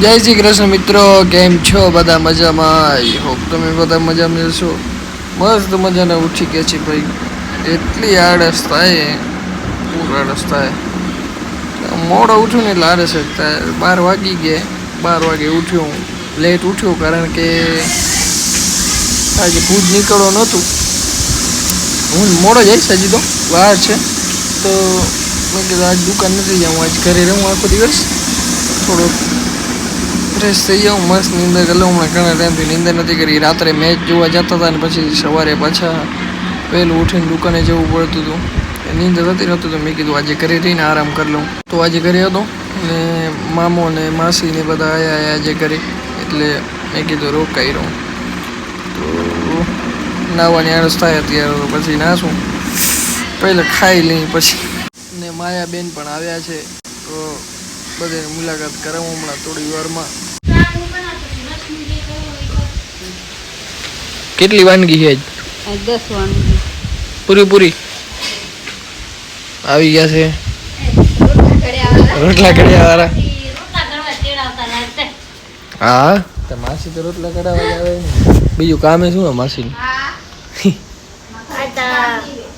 જય શ્રી કૃષ્ણ મિત્રો, કેમ છો બધા મજામાં? આઈ હોપ તમે બધા મજામાં છો. મસ્ત મજાના ઉઠી ગયા છે ભાઈ. એટલી આળસ થાય. પૂર આળસ થાય. મોડો ઉઠ્યું ને એટલે આળસ થાય. બાર વાગી ગયા. બાર વાગે ઉઠ્યો લેટ ઉઠ્યો કારણ કે આજે ભૂજ નીકળવો નહોતું. હું મોડો જઈશ હજી તો. બહાર છે. તો મેં કીધું આજ દુકાન નથી જાઉં. આજ ઘરે રહું આખો દિવસ. થોડો ફ્રેશ થઈ જાઉં મસ્ત નીંદર કરી લઉં હમણાં ઘણા ટાઈમથી નીંદર નથી કરી. રાત્રે મેચ જોવા જતા હતા અને પછી સવારે પાછા પહેલું ઉઠીને દુકાને જવું પડતું હતું. નીંદર થતી નહોતું તો મેં કીધું આજે ઘરે રહીને આરામ કરી લઉં. તો આજે ઘરે હતો ને મામો ને માસી ને બધા આવ્યા આવ્યા આજે ઘરે. એટલે મેં કીધું રોકાઈ રહું. તો નાવાની આળસ થાય અત્યારે તો પછી નાશું પહેલાં ખાઈ લઈ પછી. ને માયાબેન પણ આવ્યા છે. તો બધે મુલાકાત કરાવું હમણાં થોડી વારમાં. કેટલી વાનગી છે દસ પૂરી પૂરી? આવી ગયા છે. રોટલા કડિયા વાળા હા? તો માસી તો રોટલા કડાવવા જ આવે ને. બીજું કામે શું હે માસી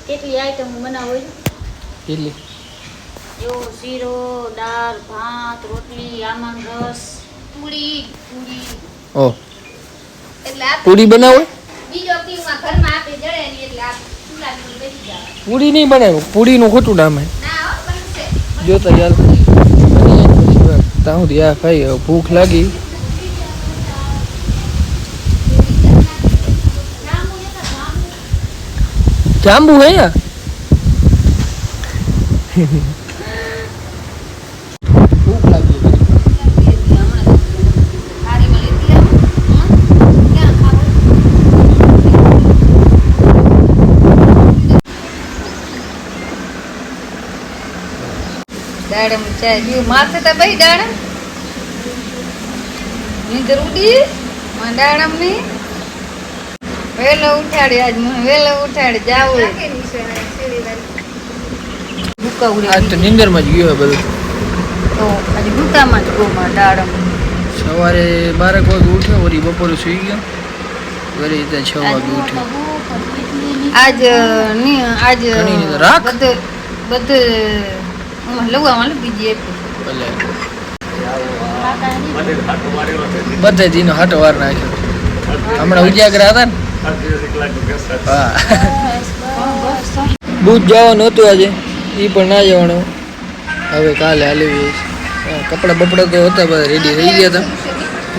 કેટલી આઈટમ બનાવો કેટલી? એવો શીરો દાળ ભાત રોટલી આમાં રસ. પૂરી પૂરી ઓ એટલે આ પૂરી બનાવો બીજો પીમાં ઘરમાં આપે જડે નહીં એટલે આ ચૂલા પર બેસી જવા પૂરી નહીં બનાવ્યું પૂરીનું ખોટું નામ હે। ના હો બનશે. જોતા યાર બની જાય ને પછી વાત. ત્યાં સુધી આ ખાઈ હવે ભૂખ લાગી. જાંબુ હે યાર ભૂખ લાગી થાળીમાં લેતી આવું હં? ક્યાં ખાવું દાડમ ચાય પીવું. માથે તો ભાઈ દાડમ? નીંદર ઉડી? માં દાડમની? વેલો ઉઠાડી આજ મને વેલો ઉઠાડી જાવું ભૂકા ઉડી. આજ તો નીંદરમાં જ ગયો બધું. તો આજે ભૂકામાં જ ગોમાં દાડમ. સવારે બારેક વાગે ઉઠ્યો વળી બપોરે સુઈ ગયો. વળી ત્યાં છ વાગે ઉઠ્યો. આજની આજ બધું બધે જીનો હાટો વાર નાખ્યો. હમણાં ઉજાગરા હતા ને? બુધ જવાનું હતું આજે. એ પણ ના જવાનું. હવે કાલે હાલી જઈશ હા, કપડાં બપડા તો હતા બધા રેડી થઈ ગયા હતા.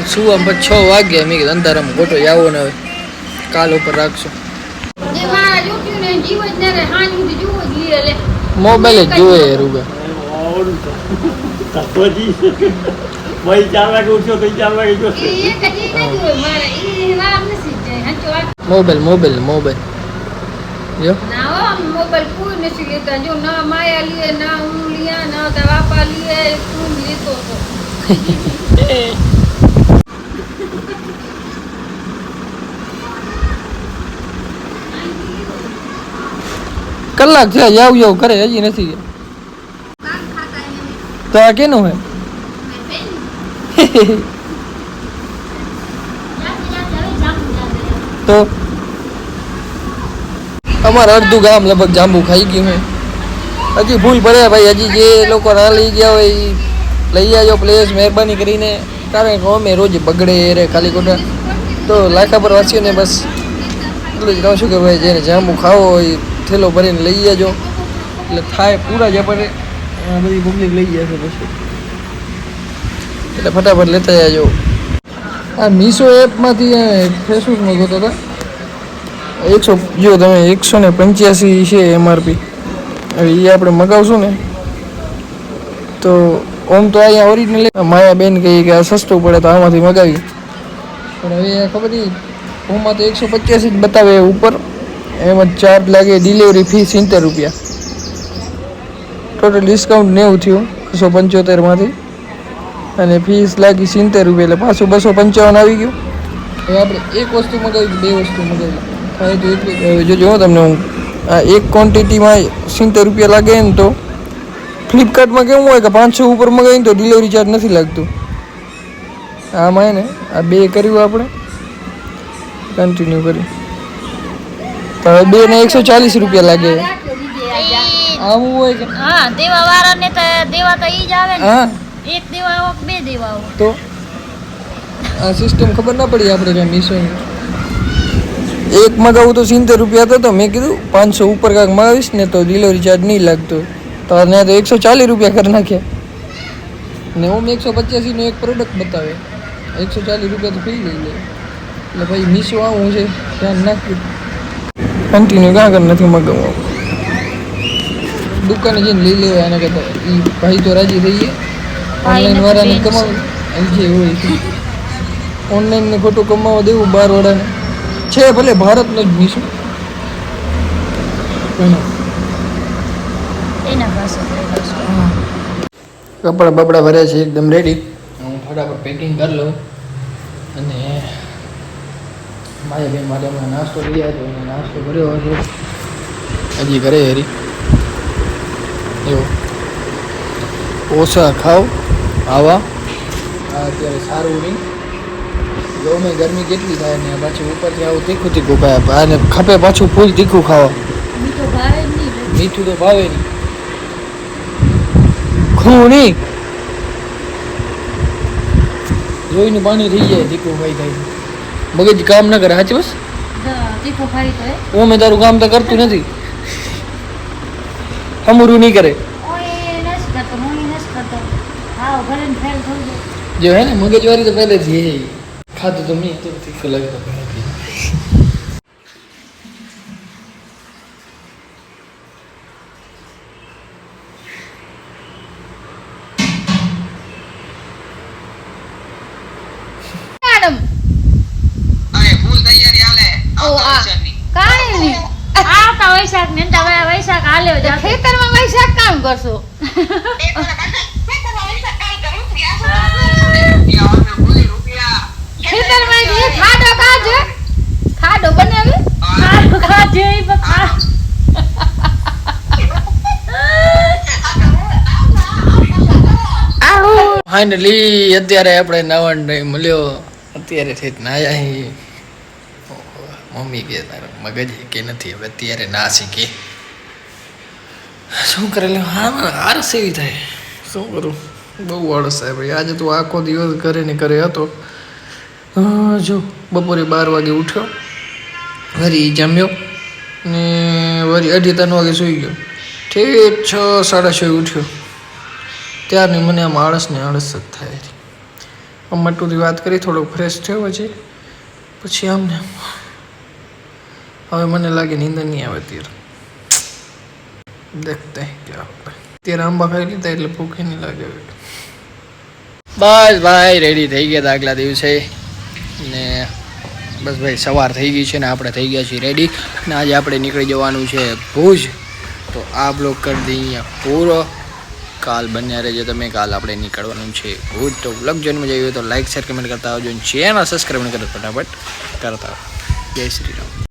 સુવા પછી છ વાગ્યા મેં કીધું અંધારામાં ગોટો જાવો ને હવે. કાલ ઉપર રાખશું. મોબાઈલ જ ને હાંજ જોવે રૂબે ભાઈ ચાર વાગે ઉઠ્યો તો ચાર વાગે જોશે મોબાઈલ મોબાઈલ મોબાઈલ. જો. ના મોબાઈલ કોઈ નથી લેતા. જો ના માયા લીએ ના હું લીયા ના તારા બાપા લીએ તું લેતો તો કલાક છે જાવ જાવ કરે હજી નથી ગયા. તો આ કેનું હે? તો અમારે અડધું ગામ લગભગ જાંબુ ખાઈ ગયું હે. હજી ભૂલ ભરે ભાઈ, હજી જે લોકો ના લઈ ગયા હોય એ લઈ આવજો પ્લેસ મહેરબાની કરીને. કારણ કે અમે રોજ બગડે રે ખાલી ખોટા તો લાખા પર વાંચીને બસ એટલું જ કહું છું કે ભાઈ, જેને જાંબુ ખાવો હોય થેલો ભરીને લઈ જજો એટલે થાય પૂરા જ આપણે આ બધી પબ્લિક લઈ જશે પછી. એટલે ફટાફટ લેતા જાજો. આ મીશો એપમાંથી ફેસબુક મંગાવતા હતા. એકસો, જો તમે એકસો ને પંચ્યાસી છે એમઆરપી હવે એ આપણે મગાવશું ને. તો ઓમ તો અહીંયા ઓરિજિનલ માયાબેન કહી કે આ સસ્તું પડે તો આમાંથી મગાવી. પણ હવે ખબર નહીં, ઓમાં તો એકસો પચાસી જ બતાવે ઉપર. એમાં ચાર્જ લાગે ડિલિવરી ફી સિત્તેર રૂપિયા. ટોટલ ડિસ્કાઉન્ટ નેવું થયું, બસો પંચોતેરમાંથી અને ફીસ લાગી સિત્તેર રૂપિયા, એટલે પાછું બસો પંચાવન આવી ગયું. હવે આપણે એક વસ્તુ મગાવી, બે વસ્તુ મગાવી. હવે જોજો હો તમને હું. આ એક ક્વોન્ટિટીમાં સિત્તેર રૂપિયા લાગે ને તો. ફ્લિપકાર્ટમાં કેવું હોય કે પાંચસો ઉપર મગાવીને તો ડિલિવરી ચાર્જ નથી લાગતું. આમાં ને, આ બે કર્યું આપણે. કન્ટિન્યુ કર્યું. તો બે ને એકસો ચાલીસ રૂપિયા લાગે. આવું હોય કે હા દેવા વાળાને તો દેવા તો ઈ જ આવે ને. હા. એક દેવા આવો બે દેવા આવો તો આ સિસ્ટમ ખબર ના પડી આપણે કે મીશોની એક મગાવું તો સિત્તેર રૂપિયા હતો. તો મેં કીધું પાંચસો ઉપર કાંક મગાવીશ ને તો ડિલિવરી ચાર્જ નહીં લાગતો. તો ત્યાં તો એકસો ચાલીસ રૂપિયા કરી નાખ્યા. ને ઓમ એકસો પચાસીનો એક પ્રોડક્ટ બતાવે. એકસો ચાલીસ રૂપિયા તો ફ્રી લઈ લે. એટલે ભાઈ મીશો આવું છે. ધ્યાન નાખ્યું કન્ટિન્યુ કાં કર નથી મગાવવું દુકાને જઈને લઈ લેવાય એને કરતાં એ ભાઈ તો રાજી થઈ ગયા. ઓનલાઈન વાળાને કમાવું. એમ જે હોય ઓનલાઈન ને ખોટું કમાવા દેવું બાર વાળાને છે ભલે ભારતનો જ મીશું કપડા બપડા ભર્યા છે એકદમ રેડી હું ફટાફટ પેકિંગ કરી લઉં. અને મારા બેન માટે હમણાં નાસ્તો લઈ આવ્યો નાસ્તો કર્યો છે હજી ઘરે હેરી. એવો. ઓછા ખાવ આવા. અત્યારે સારું નહીં. ગમે ગરમી કેટલી થાય ને પાછું ઉપરથી આવું તીખું તીખું ખાય. અને ખપે પાછું ફૂલ તીખું ખાવા. મીઠું તો ભાવે નહીં. ખૂ નહીં. જોઈને પાણી થઈ જાય તીખું ખાઈ ખાઈ. મગજ કામ ના કરે સાચી બસ તીખું ખાઈ તો એ મેં તારું કામ તો કરતું નથી. હમરું નહીં કરે? ફેલ જો હે ને મગજવારી તો પહેલેથી હે. ખાધું તો મેં તો તીખું લાગે તો મેડમ. ઓ આ કાઈ નહીં. આવતા વૈશાખ ને તો વૈશાખ આપણે. ખેતરમાં વૈશાખ કામ કરશો? ખેતરમાં જે ખાડો કાઢે ખાડો બનાવે? ખાડો ખાધું ઈ બકા ફાઇનલી અત્યારે આપણે નાવાનો નહીં મળ્યો. અત્યારે થઈ નાયા હી. મમ્મી કે તારું મગજ કે નથી, હવે અત્યારે ના શીખે. શું કરેલું હા આળસ એવી થાય. શું કરું? બહુ આળસ ભાઈ. આજે તો આખો દિવસ ઘરે ને ઘરે હતો. જો, બપોરે બાર વાગે ઉઠ્યો. વળી જમ્યો ને વળી અઢી ત્રણ વાગે સૂઈ ગયો. ઠીક છ, સાડા છ ઉઠ્યો. ત્યારની મને આમ આળસ ને આળસ જ થાય. મટુથી વાત કરી, થોડોક ફ્રેશ થયો પછી. પછી આમ ને આમ. હવે મને લાગે નીંદર નહીં આવે અત્યારે દેખતે ક્યાં હોતા અત્યારે ત્યારે આંબા ખાઈ લીધા એટલે ભૂખે નહીં લાગે બસ ભાઈ રેડી થઈ ગયા હતા આગલા દિવસે. ને બસ ભાઈ, સવાર થઈ ગઈ છે ને આપણે થઈ ગયા છીએ રેડી ને આજે આપણે નીકળી જવાનું છે ભુજ. તો આ બ્લોક કરી દઈએ અહીંયા પૂરો. કાલ બન્યા રહેજો તમે, કાલ આપણે નીકળવાનું છે ભુજ. તો બ્લોગ જોઈને મજા આવી તો લાઇક શેર કમેન્ટ કરતા આવજો. ચેનલ સબસ્ક્રાઈબ કરો ફટાફટ. કરતા જય શ્રી રામ.